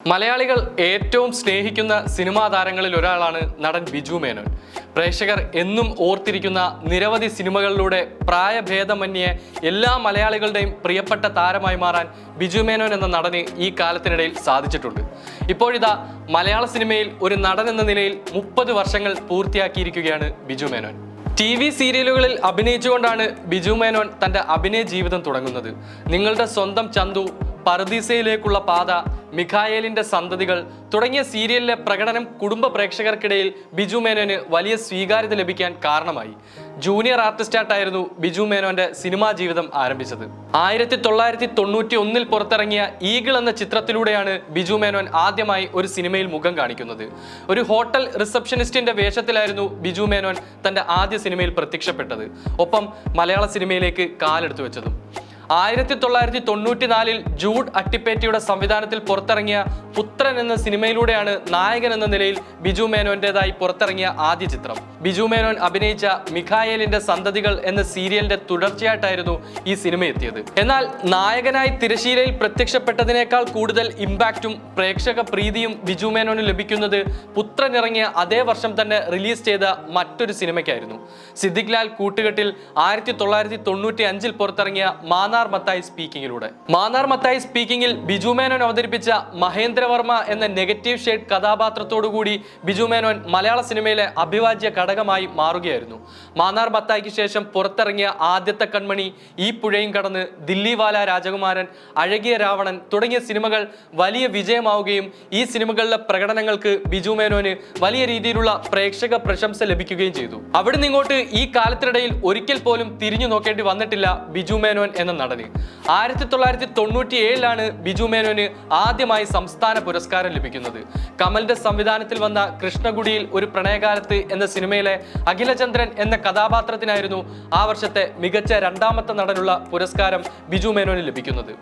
മലയാളികൾ ഏറ്റവും സ്നേഹിക്കുന്ന സിനിമാ താരങ്ങളിൽ ഒരാളാണ് നടൻ ബിജു മേനോൻ. പ്രേക്ഷകർ എന്നും ഓർത്തിരിക്കുന്ന നിരവധി സിനിമകളിലൂടെ പ്രായഭേദമന്യേ എല്ലാ മലയാളികളുടെയും പ്രിയപ്പെട്ട താരമായി മാറാൻ ബിജു മേനോൻ എന്ന നടന് ഈ കാലത്തിനിടയിൽ സാധിച്ചിട്ടുണ്ട്. ഇപ്പോഴിതാ മലയാള സിനിമയിൽ ഒരു നടൻ എന്ന നിലയിൽ മുപ്പത് വർഷങ്ങൾ പൂർത്തിയാക്കിയിരിക്കുകയാണ് ബിജു മേനോൻ. ടി വി സീരിയലുകളിൽ അഭിനയിച്ചുകൊണ്ടാണ് ബിജു മേനോൻ തന്റെ അഭിനയ ജീവിതം തുടങ്ങുന്നത്. നിങ്ങളുടെ സ്വന്തം ചന്തു പർദീസയിലേക്കുള്ള പാത മിഖായേലിന്റെ സന്തതികൾ തുടങ്ങിയ സീരിയലിലെ പ്രകടനം കുടുംബ പ്രേക്ഷകർക്കിടയിൽ ബിജു മേനോന് വലിയ സ്വീകാര്യത ലഭിക്കാൻ കാരണമായി. ജൂനിയർ ആർട്ടിസ്റ്റായിട്ടായിരുന്നു ബിജു മേനോന്റെ സിനിമാ ജീവിതം ആരംഭിച്ചത്. ആയിരത്തി തൊള്ളായിരത്തി തൊണ്ണൂറ്റി ഒന്നിൽ പുറത്തിറങ്ങിയ ഈഗിൾ എന്ന ചിത്രത്തിലൂടെയാണ് ബിജു മേനോൻ ആദ്യമായി ഒരു സിനിമയിൽ മുഖം കാണിക്കുന്നത്. ഒരു ഹോട്ടൽ റിസപ്ഷനിസ്റ്റിന്റെ വേഷത്തിലായിരുന്നു ബിജു മേനോൻ തന്റെ ആദ്യ സിനിമയിൽ പ്രത്യക്ഷപ്പെട്ടത്. ഒപ്പം മലയാള സിനിമയിലേക്ക് കാലെടുത്തു വെച്ചതും. ആയിരത്തി തൊള്ളായിരത്തി തൊണ്ണൂറ്റിനാലിൽ ജൂഡ് അട്ടിപ്പേറ്റിയുടെ സംവിധാനത്തിൽ പുറത്തിറങ്ങിയ പുത്രൻ എന്ന സിനിമയിലൂടെയാണ് നായകൻ എന്ന നിലയിൽ ബിജു മേനോന്റേതായി പുറത്തിറങ്ങിയ ആദ്യ ചിത്രം. ബിജു മേനോൻ അഭിനയിച്ച മിഖായേലിന്റെ സന്തതികൾ എന്ന സീരിയലിന്റെ തുടർച്ചയായിട്ടായിരുന്നു ഈ സിനിമ എത്തിയത് എന്നാൽ നായകനായി തിരശീലയിൽ പ്രത്യക്ഷപ്പെട്ടതിനേക്കാൾ കൂടുതൽ ഇമ്പാക്റ്റും പ്രേക്ഷക പ്രീതിയും ബിജു മേനോന് ലഭിക്കുന്നത് പുത്രൻ ഇറങ്ങിയ അതേ വർഷം തന്നെ റിലീസ് ചെയ്ത മറ്റൊരു സിനിമയ്ക്കായിരുന്നു. സിദ്ദിഖ് ലാൽ കൂട്ടുകെട്ടിൽ ആയിരത്തി തൊള്ളായിരത്തി തൊണ്ണൂറ്റി അഞ്ചിൽ പുറത്തിറങ്ങിയ മാനാർ മത്തായി സ്പീക്കിങ്ങിലൂടെ മാന്നാർ മത്തായി സ്പീക്കിങ്ങിൽ ബിജു മേനോൻ അവതരിപ്പിച്ച മഹേന്ദ്രവർമ്മ എന്ന നെഗറ്റീവ് ഷെയ്ഡ് കഥാപാത്രത്തോടുകൂടി ബിജു മേനോൻ മലയാള സിനിമയിലെ അഭിവാജ്യ ഘടകമായി മാറുകയായിരുന്നു. മാന്നാർ മത്തായിക്ക് ശേഷം പുറത്തിറങ്ങിയ ആദ്യത്തെ കൺമണി ഈ പുഴയും കടന്ന് ദില്ലിവാല രാജകുമാരൻ അഴകിയ രാവണൻ തുടങ്ങിയ സിനിമകൾ വലിയ വിജയമാവുകയും ഈ സിനിമകളിലെ പ്രകടനങ്ങൾക്ക് ബിജു മേനോന് വലിയ രീതിയിലുള്ള പ്രേക്ഷക പ്രശംസ ലഭിക്കുകയും ചെയ്തു. അവിടുന്ന് ഇങ്ങോട്ട് ഈ കാലത്തിനിടയിൽ ഒരിക്കൽ പോലും തിരിഞ്ഞു നോക്കേണ്ടി വന്നിട്ടില്ല ബിജു മേനോൻ എന്ന നടന്. ആയിരത്തി തൊള്ളായിരത്തി തൊണ്ണൂറ്റി ഏഴിലാണ് ബിജു മേനോന് ആദ്യമായി സംസ്ഥാന പുരസ്കാരം ലഭിക്കുന്നത്. കമലിന്റെ സംവിധാനത്തിൽ വന്ന കൃഷ്ണഗുഡിയിൽ ഒരു പ്രണയകാലത്ത് എന്ന സിനിമയിലെ അഖിലചന്ദ്രൻ എന്ന കഥാപാത്രത്തിനായിരുന്നു ആ വർഷത്തെ മികച്ച രണ്ടാമത്തെ നടനുള്ള പുരസ്കാരം ബിജു മേനോന് ലഭിക്കുന്നത്.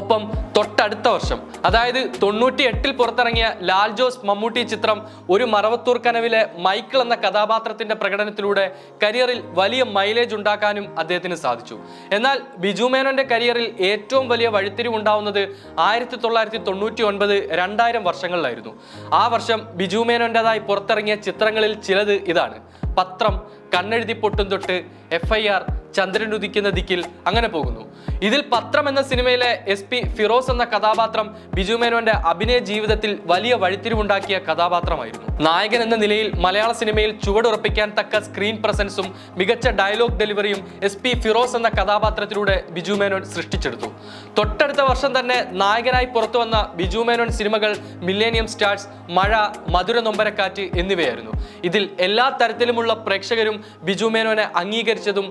ഒപ്പം തൊട്ടടുത്ത വർഷം അതായത് തൊണ്ണൂറ്റി എട്ടിൽ പുറത്തിറങ്ങിയ ലാൽ ജോസ് മമ്മൂട്ടി ചിത്രം ഒരു മറവത്തൂർ കനവിലെ മൈക്കിൾ എന്ന കഥാപാത്രത്തിന്റെ പ്രകടനത്തിലൂടെ കരിയറിൽ വലിയ മൈലേജ് ഉണ്ടാക്കാനും അദ്ദേഹത്തിന് സാധിച്ചു. എന്നാൽ ബിജു മേനോന്റെ കരിയറിൽ ഏറ്റവും വലിയ വഴിത്തിരിവുണ്ടാവുന്നത് ആയിരത്തി തൊള്ളായിരത്തി തൊണ്ണൂറ്റി ഒൻപത് രണ്ടായിരം വർഷങ്ങളിലായിരുന്നു. ആ വർഷം ബിജു മേനോന്റെതായി പുറത്തിറങ്ങിയ ചിത്രങ്ങളിൽ ചിലത് ഇതാണ്. പത്രം കണ്ണെഴുതി പൊട്ടും തൊട്ട് എഫ് ഐ ആർ ചന്ദ്രൻ ഉദിക്കുന്ന ദിക്കിൽ അങ്ങനെ പോകുന്നു. ഇതിൽ പത്രം എന്ന സിനിമയിലെ എസ് പി ഫിറോസ് എന്ന കഥാപാത്രം ബിജു മേനോന്റെ അഭിനയ ജീവിതത്തിൽ വലിയ വഴിത്തിരിവുണ്ടാക്കിയ കഥാപാത്രമായിരുന്നു. നായകൻ എന്ന നിലയിൽ മലയാള സിനിമയിൽ ചുവടുറപ്പിക്കാൻ തക്ക സ്ക്രീൻ പ്രസൻസും മികച്ച ഡയലോഗ് ഡെലിവറിയും എസ് പി ഫിറോസ് എന്ന കഥാപാത്രത്തിലൂടെ ബിജു മേനോൻ സൃഷ്ടിച്ചെടുത്തു. തൊട്ടടുത്ത വർഷം തന്നെ നായകനായി പുറത്തു വന്ന ബിജു മേനോൻ സിനിമകൾ മില്ലേനിയം സ്റ്റാർസ് മഴ മധുര നൊമ്പരക്കാറ്റ് എന്നിവയായിരുന്നു. ഇതിൽ എല്ലാ തരത്തിലുമുള്ള പ്രേക്ഷകരും ബിജു മേനോനെ അംഗീകരിച്ചതും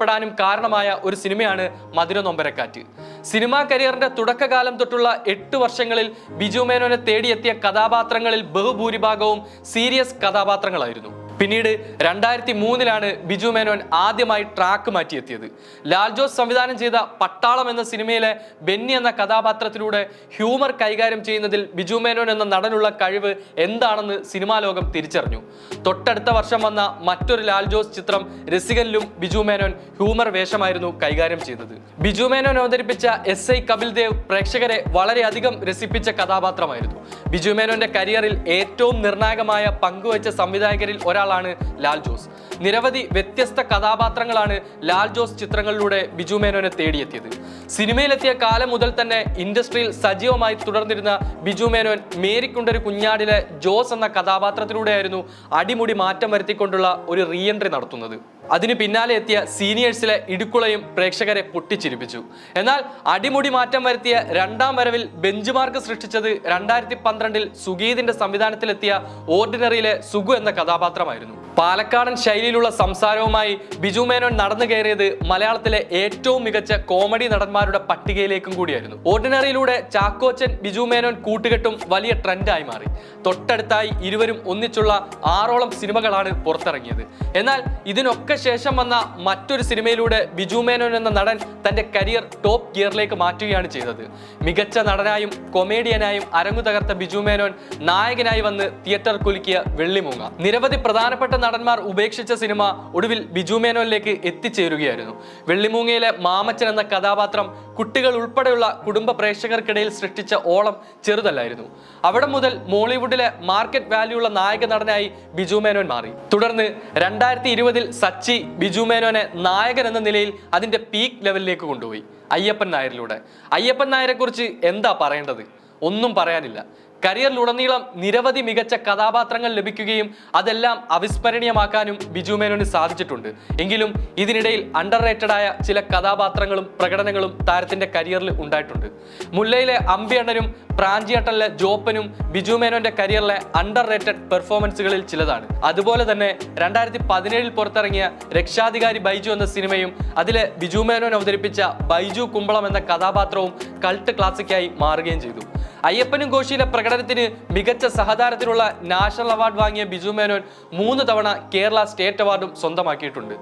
ഇഷ്ടപ്പെടാനും കാരണമായ ഒരു സിനിമയാണ് മധുര നൊമ്പരക്കാറ്റ്. സിനിമാ കരിയറിന്റെ തുടക്കകാലം തൊട്ടുള്ള എട്ട് വർഷങ്ങളിൽ ബിജു മേനോനെ തേടിയെത്തിയ കഥാപാത്രങ്ങളിൽ ബഹുഭൂരിഭാഗവും സീരിയസ് കഥാപാത്രങ്ങളായിരുന്നു. പിന്നീട് രണ്ടായിരത്തി മൂന്നിലാണ് ബിജു മേനോൻ ആദ്യമായി ട്രാക്ക് മാറ്റിയെത്തിയത്. ലാൽ ജോസ് സംവിധാനം ചെയ്ത പട്ടാളം എന്ന സിനിമയിലെ ബെന്നി എന്ന കഥാപാത്രത്തിലൂടെ ഹ്യൂമർ കൈകാര്യം ചെയ്യുന്നതിൽ ബിജു മേനോൻ എന്ന നടനുള്ള കഴിവ് എന്താണെന്ന് സിനിമാ ലോകം തിരിച്ചറിഞ്ഞു. തൊട്ടടുത്ത വർഷം വന്ന മറ്റൊരു ലാൽ ജോസ് ചിത്രം രസികനിലും ബിജു മേനോൻ ഹ്യൂമർ വേഷമായിരുന്നു കൈകാര്യം ചെയ്തത്. ബിജു മേനോൻ അവതരിപ്പിച്ച എസ് ഐ കപിൽ ദേവ് പ്രേക്ഷകരെ വളരെയധികം രസിപ്പിച്ച കഥാപാത്രമായിരുന്നു. ബിജു മേനോന്റെ കരിയറിൽ ഏറ്റവും നിർണായകമായ പങ്കുവച്ച സംവിധായകരിൽ ഒരാളാണ് ലാൽ ജോസ്. നിരവധി വ്യത്യസ്ത കഥാപാത്രങ്ങളാണ് ലാൽ ജോസ് ചിത്രങ്ങളിലൂടെ ബിജു മേനോനെ തേടിയെത്തിയത്. സിനിമയിലെത്തിയ കാലം മുതൽ തന്നെ ഇൻഡസ്ട്രിയിൽ സജീവമായി തുടർന്നിരുന്ന ബിജു മേനോൻ മേരിക്കുണ്ടൊരു കുഞ്ഞാടിലെ ജോസ് എന്ന കഥാപാത്രത്തിലൂടെയായിരുന്നു അടിമുടി മാറ്റം വരുത്തിക്കൊണ്ടുള്ള ഒരു റീ എൻട്രി നടത്തുന്നത്. അതിന് പിന്നാലെ എത്തിയ സീനിയേഴ്സിലെ ഇടുക്കുളയും പ്രേക്ഷകരെ പൊട്ടിച്ചിരിപ്പിച്ചു. എന്നാൽ അടിമുടി മാറ്റം വരുത്തിയ രണ്ടാം വരവിൽ ബെഞ്ച് മാർക്ക് സൃഷ്ടിച്ചത് രണ്ടായിരത്തി പന്ത്രണ്ടിൽ സുഗീതിന്റെ സംവിധാനത്തിലെത്തിയ ഓർഡിനറിയിലെ സുഗു എന്ന കഥാപാത്രമായിരുന്നു. പാലക്കാടൻ ശൈലിയിലുള്ള സംസാരവുമായി ബിജു മേനോൻ നടന്നു കയറിയത് മലയാളത്തിലെ ഏറ്റവും മികച്ച കോമഡി നടന്മാരുടെ പട്ടികയിലേക്കും കൂടിയായിരുന്നു. ഓർഡിനറിയിലൂടെ ചാക്കോച്ചൻ ബിജു മേനോൻ കൂട്ടുകെട്ടും വലിയ ട്രെൻഡായി മാറി. തൊട്ടടുത്തായി ഇരുവരും ഒന്നിച്ചുള്ള ആറോളം സിനിമകളാണ് പുറത്തിറങ്ങിയത്. എന്നാൽ ഇതിനൊക്കെ ശേഷം വന്ന മറ്റൊരു സിനിമയിലൂടെ ബിജു മേനോൻ എന്ന നടൻ തന്റെ കരിയർ ടോപ്പ് ഗിയറിലേക്ക് മാറ്റുകയാണ് ചെയ്തത്. മികച്ച നടനായും കൊമേഡിയനായും അരങ്ങു തകർത്ത ബിജു മേനോൻ നായകനായി വന്ന് തിയേറ്റർ കുലുക്കിയ വെള്ളിമൂങ്ങ. നിരവധി പ്രധാനപ്പെട്ട നടന്മാർ ഉപേക്ഷിച്ച സിനിമ ഒടുവിൽ ബിജു മേനോനിലേക്ക് എത്തിച്ചേരുകയായിരുന്നു. വെള്ളിമൂങ്ങയിലെ മാമച്ചൻ എന്ന കഥാപാത്രം കുട്ടികൾ ഉൾപ്പെടെയുള്ള കുടുംബ പ്രേക്ഷകർക്കിടയിൽ സൃഷ്ടിച്ച ഓളം ചെറുതല്ലായിരുന്നു. അവിടെ മുതൽ മോളിവുഡിലെ മാർക്കറ്റ് വാല്യൂ ഉള്ള നായക നടനായി ബിജു മേനോൻ മാറി. തുടർന്ന് രണ്ടായിരത്തി ഇരുപതിൽ സച്ചി ബിജു മേനോനെ നായകൻ എന്ന നിലയിൽ അതിന്റെ പീക്ക് ലെവലിലേക്ക് കൊണ്ടുപോയി. അയ്യപ്പൻ നായരിലൂടെ. അയ്യപ്പൻ നായരെ കുറിച്ച് എന്താ പറയേണ്ടത്? ഒന്നും പറയാനില്ല. കരിയറിലുടനീളം നിരവധി മികച്ച കഥാപാത്രങ്ങൾ ലഭിക്കുകയും അതെല്ലാം അവിസ്മരണീയമാക്കാനും ബിജു മേനോന് സാധിച്ചിട്ടുണ്ട്. എങ്കിലും ഇതിനിടയിൽ അണ്ടർ ആയ ചില കഥാപാത്രങ്ങളും പ്രകടനങ്ങളും താരത്തിന്റെ കരിയറിൽ ഉണ്ടായിട്ടുണ്ട്. മുല്ലയിലെ അമ്പിയണ്ണനും പ്രാഞ്ചിയട്ടലിലെ ജോപ്പനും ബിജു മേനോന്റെ കരിയറിലെ അണ്ടർ റേറ്റഡ് പെർഫോമൻസുകളിൽ ചിലതാണ്. അതുപോലെ തന്നെ രണ്ടായിരത്തി പതിനേഴിൽ പുറത്തിറങ്ങിയ രക്ഷാധികാരി ബൈജു എന്ന സിനിമയും അതിലെ ബിജു മേനോൻ അവതരിപ്പിച്ച ബൈജു കുമ്പളം എന്ന കഥാപാത്രവും കൾട്ട് ക്ലാസിക്കായി മാറുകയും ചെയ്തു. അയ്യപ്പനും ഘോഷിയിലെ പ്രകടനത്തിന് മികച്ച സഹതാരത്തിനുള്ള നാഷണൽ അവാർഡ് വാങ്ങിയ ബിജു മേനോൻ മൂന്ന് തവണ കേരള സ്റ്റേറ്റ് അവാർഡും സ്വന്തമാക്കിയിട്ടുണ്ട്.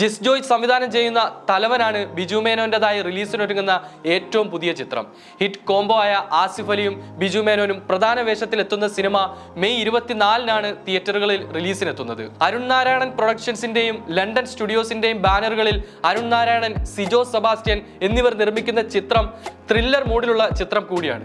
ജിസ് ജോയ് സംവിധാനം ചെയ്യുന്ന തലവനാണ് ബിജു മേനോന്റെതായി റിലീസിനൊരുങ്ങുന്ന ഏറ്റവും പുതിയ ചിത്രം. ഹിറ്റ് കോംബോ ആയ ആസിഫ് അലിയും ബിജു മേനോനും പ്രധാന വേഷത്തിലെത്തുന്ന സിനിമ മെയ് ഇരുപത്തിനാലിനാണ് തിയേറ്ററുകളിൽ റിലീസിനെത്തുന്നത്. അരുൺ നാരായണൻ പ്രൊഡക്ഷൻസിന്റെയും ലണ്ടൻ സ്റ്റുഡിയോസിന്റെയും ബാനറുകളിൽ അരുൺ നാരായണൻ സിജോ സെബാസ്റ്റ്യൻ എന്നിവർ നിർമ്മിക്കുന്ന ചിത്രം ത്രില്ലർ മൂഡിലുള്ള ചിത്രം കൂടിയാണ്.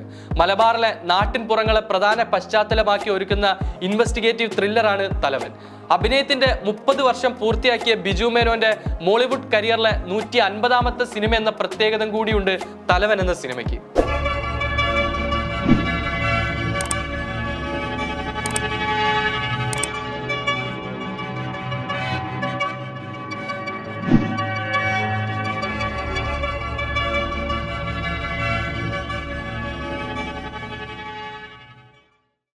മലബാറിലെ നാട്ടിൻപുറങ്ങളെ പ്രധാന പശ്ചാത്തലമാക്കി ഒരുക്കുന്ന ഇൻവെസ്റ്റിഗേറ്റീവ് ത്രില്ലറാണ് തലവൻ. അഭിനയത്തിന്റെ മുപ്പത് വർഷം പൂർത്തിയാക്കിയ ബിജു മേനോന്റെ മോളിവുഡ് കരിയറിലെ നൂറ്റി അൻപതാമത്തെ സിനിമ എന്ന പ്രത്യേകത കൂടിയുണ്ട് തലവൻ എന്ന സിനിമയ്ക്ക്.